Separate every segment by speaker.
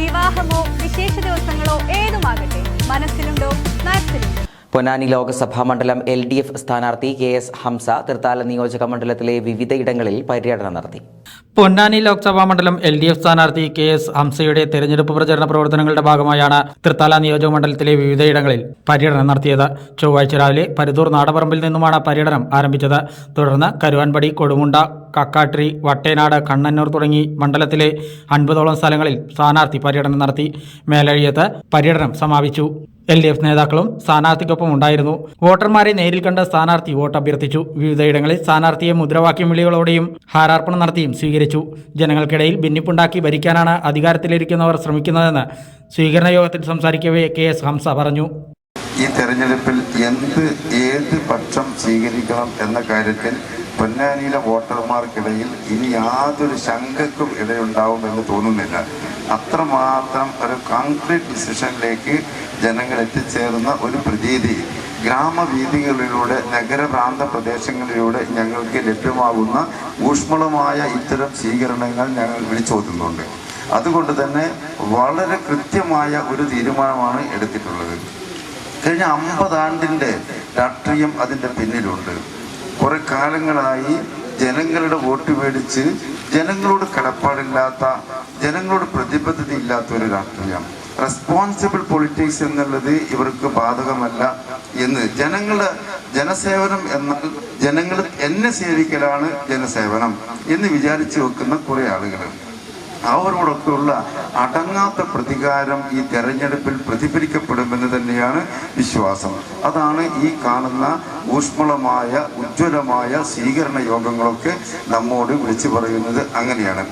Speaker 1: വിവാഹമോ വിശേഷ ദിവസങ്ങളോ ഏതുമാകട്ടെ മനസ്സിലുണ്ടോ മനസ്സിലുണ്ടോ
Speaker 2: പൊന്നാനി ലോക്സഭാ മണ്ഡലം എൽ ഡി എഫ് സ്ഥാനാർത്ഥി കെ എസ് ഹംസ തൃത്താല നിയോജക മണ്ഡലത്തിലെ വിവിധയിടങ്ങളിൽ പര്യടനം നടത്തി.
Speaker 3: പൊന്നാനി ലോക്സഭാ മണ്ഡലം എൽ ഡി എഫ് സ്ഥാനാർത്ഥി കെ എസ് ഹംസയുടെ തെരഞ്ഞെടുപ്പ് പ്രചരണ പ്രവർത്തനങ്ങളുടെ ഭാഗമായാണ് തൃത്താല നിയോജക മണ്ഡലത്തിലെ വിവിധയിടങ്ങളിൽ പര്യടനം നടത്തിയത്. ചൊവ്വാഴ്ച രാവിലെ പരുതൂർ നാടപറമ്പിൽ നിന്നുമാണ് പര്യടനം ആരംഭിച്ചത്. തുടർന്ന് കരുവാൻപടി കൊടുമുണ്ട കക്കാട്രി വട്ടേനാട് കണ്ണന്നൂർ തുടങ്ങി മണ്ഡലത്തിലെ അൻപതോളം സ്ഥലങ്ങളിൽ സ്ഥാനാർത്ഥി പര്യടനം നടത്തി. മേലഴിയത്ത് പര്യടനം സമാപിച്ചു. എൽ ഡി എഫ് നേതാക്കളും സ്ഥാനാർത്ഥിക്കൊപ്പം ഉണ്ടായിരുന്നു. വോട്ടർമാരെ നേരിൽ കണ്ട സ്ഥാനാർത്ഥി വോട്ട് അഭ്യർത്ഥിച്ചു. വിവിധയിടങ്ങളിൽ സ്ഥാനാർത്ഥിയെ മുദ്രാവാക്യം വിളികളോടെയും ഹാരാർപ്പണം നടത്തിയും സ്വീകരിച്ചു. ജനങ്ങൾക്കിടയിൽ ഭിന്നിപ്പുണ്ടാക്കി ഭരിക്കാനാണ് അധികാരത്തിലിരിക്കുന്നവർ ശ്രമിക്കുന്നതെന്ന് സ്വീകരണ യോഗത്തിൽ സംസാരിക്കവേ കെ എസ് ഹംസ പറഞ്ഞു.
Speaker 4: ഈ തെരഞ്ഞെടുപ്പിൽ എന്ത് ഏത് പക്ഷം സ്വീകരിക്കണം എന്ന കാര്യത്തിൽ പൊന്നാനിയിലെ വോട്ടർമാർക്കിടയിൽ ഇനി യാതൊരു ശങ്കക്കും ഇടയുണ്ടാവുമെന്ന് തോന്നുന്നില്ല. അത്രമാത്രം ഒരു കോൺക്രീറ്റ് ഡിസിഷനിലേക്ക് ജനങ്ങൾ എത്തിച്ചേർന്ന ഒരു പ്രതീതി. ഗ്രാമവീഥികളിലൂടെ നഗരപ്രാന്ത പ്രദേശങ്ങളിലൂടെ ഞങ്ങൾക്ക് ലഭ്യമാകുന്ന ഊഷ്മളമായ ഇത്തരം സ്വീകരണങ്ങൾ ഞങ്ങൾ വിളിച്ചോതുന്നുണ്ട്. അതുകൊണ്ട് തന്നെ വളരെ കൃത്യമായ ഒരു തീരുമാനമാണ് എടുത്തിട്ടുള്ളത്. കഴിഞ്ഞ അമ്പതാണ്ടിന്റെ രാഷ്ട്രീയം അതിന്റെ പിന്നിലുണ്ട്. കുറെ കാലങ്ങളായി ജനങ്ങളുടെ വോട്ട് മേടിച്ച് ജനങ്ങളോട് കടപ്പാടില്ലാത്ത ജനങ്ങളോട് പ്രതിബദ്ധത ഇല്ലാത്ത ഒരു രാഷ്ട്രീയം. റെസ്പോൺസിബിൾ പൊളിറ്റിക്സ് എന്നുള്ളത് ഇവർക്ക് ബാധകമല്ല എന്ന്. ജനങ്ങളുടെ ജനസേവനം എന്നാൽ ജനങ്ങൾ എന്നെ സേവിക്കലാണ് ജനസേവനം എന്ന് വിചാരിച്ചു വെക്കുന്ന കുറെ ആളുകൾ അവരോടൊക്കെയുള്ള അടങ്ങാത്ത പ്രതികാരം ഈ തെരഞ്ഞെടുപ്പിൽ പ്രതിഫലിക്കപ്പെടുമെന്ന് തന്നെയാണ് വിശ്വാസം. അതാണ് ഈ കാണുന്ന ഊഷ്മളമായ ഉജ്ജ്വലമായ സ്വീകരണ യോഗങ്ങളൊക്കെ നമ്മോട് വിളിച്ചു പറയുന്നത് അങ്ങനെയാണ്.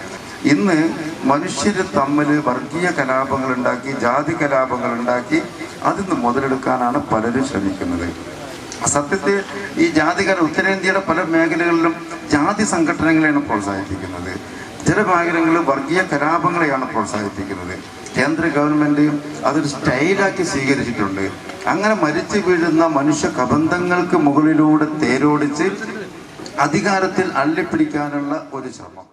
Speaker 4: ഇന്ന് മനുഷ്യർ തമ്മിൽ വർഗീയ കലാപങ്ങൾ ഉണ്ടാക്കി ജാതി കലാപങ്ങൾ ഉണ്ടാക്കി അതിൽ നിന്ന് മുതലെടുക്കാനാണ് പലരും ശ്രമിക്കുന്നത്. സത്യത്തിൽ ഈ ജാതികൾ ഉത്തരേന്ത്യയുടെ പല മേഖലകളിലും ജാതി സംഘടനകളെയാണ് പ്രോത്സാഹിപ്പിക്കുന്നത്. ചില മേഖലകളിൽ വർഗീയ കലാപങ്ങളെയാണ് പ്രോത്സാഹിപ്പിക്കുന്നത്. കേന്ദ്ര ഗവൺമെന്റ് അതൊരു സ്റ്റൈലാക്കി സ്വീകരിച്ചിട്ടുണ്ട്. അങ്ങനെ മരിച്ചു വീഴുന്ന മനുഷ്യ കബന്ധങ്ങൾക്ക് മുകളിലൂടെ തേരോടിച്ച് അധികാരത്തിൽ അള്ളിപ്പിടിക്കാനുള്ള ഒരു ശ്രമം.